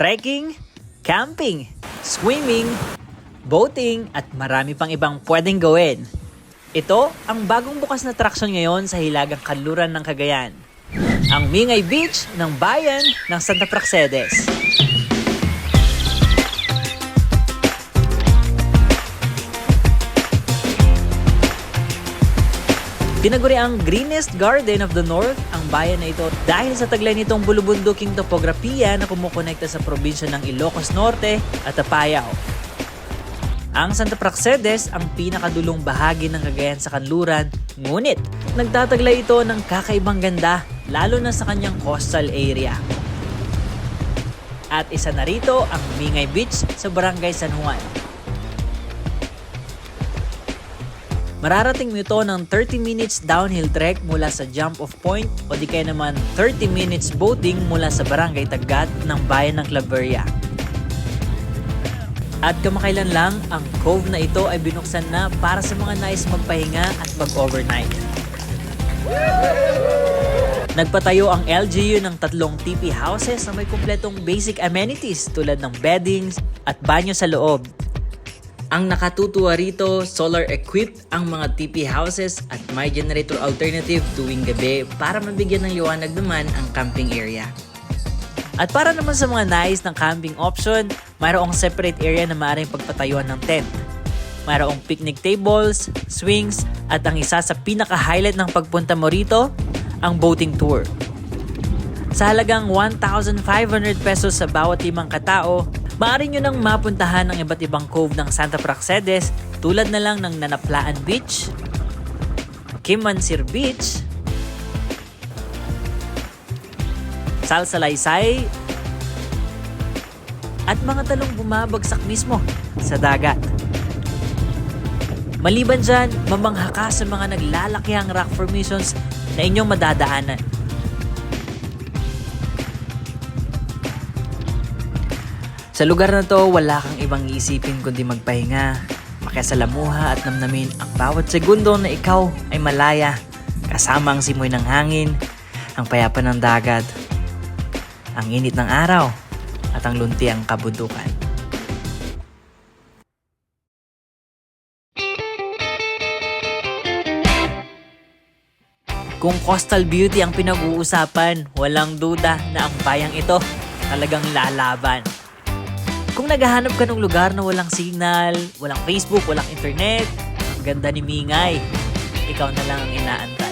trekking, camping, swimming, boating, at marami pang ibang pwedeng gawin. Ito ang bagong bukas na atraksyon ngayon sa Hilagang Kanluran ng Cagayan. Ang Mingay Beach ng bayan ng Santa Praxedes. Tinaguri ang greenest garden of the north ang bayan na ito dahil sa taglay nitong bulubunduking topografiya na kumukonekta sa probinsya ng Ilocos Norte at Apayao. Ang Santa Praxedes ang pinakadulong bahagi ng Cagayan sa Kanluran, ngunit nagtataglay ito ng kakaibang ganda lalo na sa kanyang coastal area. At isa na rito ang Mingay Beach sa Barangay San Juan. Mararating mo ito ng 30 minutes downhill trek mula sa jump off point o di kaya naman 30 minutes boating mula sa barangay Tagat ng bayan ng Claveria. At kamakailan lang, ang cove na ito ay binuksan na para sa mga nais magpahinga at mag-overnight. Nagpatayo ang LGU ng tatlong TP houses na may kumpletong basic amenities tulad ng beddings at banyo sa loob. Ang nakatutuwa rito, solar equipped ang mga TP houses at may generator alternative tuwing gabi para mabigyan ng liwanag naman ang camping area. At para naman sa mga nais ng camping option, mayroong separate area na maaaring pagpatayuan ng tent. Mayroong picnic tables, swings, at ang isa sa pinaka-highlight ng pagpunta mo rito, ang boating tour. Sa halagang 1,500 pesos sa bawat limang katao, maaari nyo nang mapuntahan ang iba't ibang cove ng Santa Praxedes tulad na lang ng Nanaplaan Beach, Kimansir Beach, Salsalaysay, at mga talong bumabagsak mismo sa dagat. Maliban dyan, mamangha ka sa mga naglalakihang rock formations na inyong madadaanan. Sa lugar na to, wala kang ibang iisipin kundi magpahinga, makisalamuha at namnamin ang bawat segundo na ikaw ay malaya, kasama ang simoy ng hangin, ang payapa ng dagat, ang init ng araw, at ang luntiang kabundukan. Kung coastal beauty ang pinag-uusapan, walang duda na ang bayang ito talagang lalaban. Kung naghahanap ka ng lugar na walang signal, walang Facebook, walang internet, ang ganda ni Mingay, ikaw na lang ang inaantay.